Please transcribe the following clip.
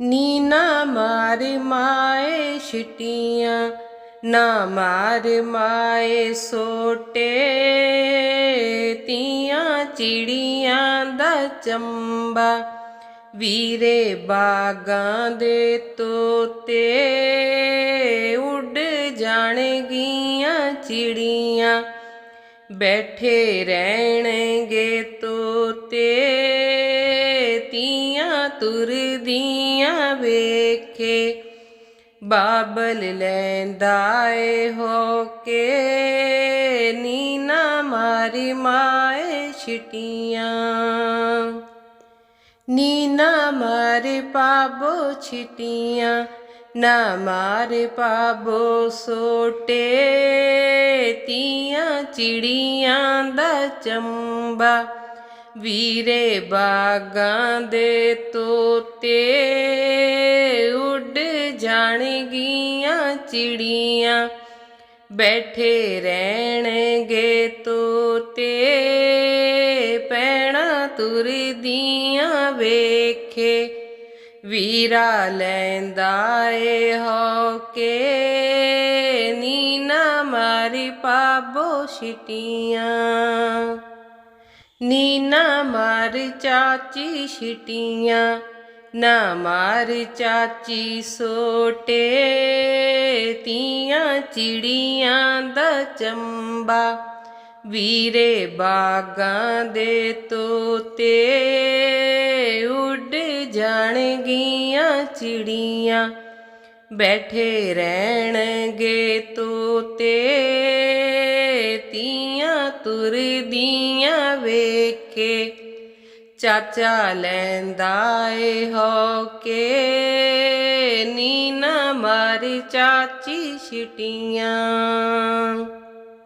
ਨੀਨਾ ਮਾਰ ਮਾਏ ਛਿਟੀਆਂ, ਨਾ ਮਾਰ ਮਾਏ ਸੋਟੇ। ਤੀਆਂ ਚਿੜੀਆਂ ਦਾ ਚੰਬਾ, ਵੀਰੇ ਬਾਗਾਂ ਦੇ ਤੋਤੇ। ਉੱਡ ਜਾਣਗੀਆਂ ਚਿੜੀਆਂ, ਬੈਠੇ ਰਹਿਣਗੇ ਤੋਤੇ। ਤੁਰਦੀਆਂ ਵੇਖੇ, ਬਾਬਲ ਲੈਂਦਾ ਏ ਹੋ ਕੇ ਨੀਨਾ ਮਾਰੀ ਮਾਏ ਛਿਟੀਆਂ। ਨੀਨਾ ਮਾਰੇ ਪਾਬੋ ਛਿਟੀਆਂ, ਨਾ ਮਾਰੇ ਪਾਬੋ ਸੋਟੇ। ਤੀਆਂ ਚਿੜੀਆਂ ਦਾ ਚੰਬਾ ਵੀਰੇ ਬਾਗਾਂ ਦੇ ਤੋਤੇ ਉੱਡ ਜਾਣਗੀਆਂ ਚਿੜੀਆਂ। ਬੈਠੇ ਰਹਿਣਗੇ ਤੋਤੇ, ਪੈਣਾ ਤੁਰਦੀਆਂ ਵੇਖੇ। ਵੀਰਾ ਲੈਂਦਾ ਏ ਹੋ ਕੇ ਨੀਨਾ ਮਾਰੀ ਪਾਬੋ ਛਿਟੀਆਂ। ਨੀਨਾ ਮਾਰ ਚਾਚੀ ਛਿਟੀਆਂ, ਨਾ ਮਾਰ ਚਾਚੀ ਸੋਟੇ, ਤੀਆਂ ਚਿੜੀਆਂ ਦਾ ਚੰਬਾ, ਵੀਰੇ ਬਾਗਾਂ ਦੇ ਤੋਤੇ ਉੱਡ ਜਾਣਗੀਆਂ ਚਿੜੀਆਂ, ਬੈਠੇ ਰਹਿਣਗੇ ਤੋਤੇ, ਤੀਆਂ ਤੁਰਦੀਆਂ ਵੇਖੇ ਚਾਚਾ ਲੈਂਦਾ ਏ ਹੋ ਕੇ ਨੀਨਾ ਮਾਰੀ ਚਾਚੀ ਛਿਟੀਆਂ।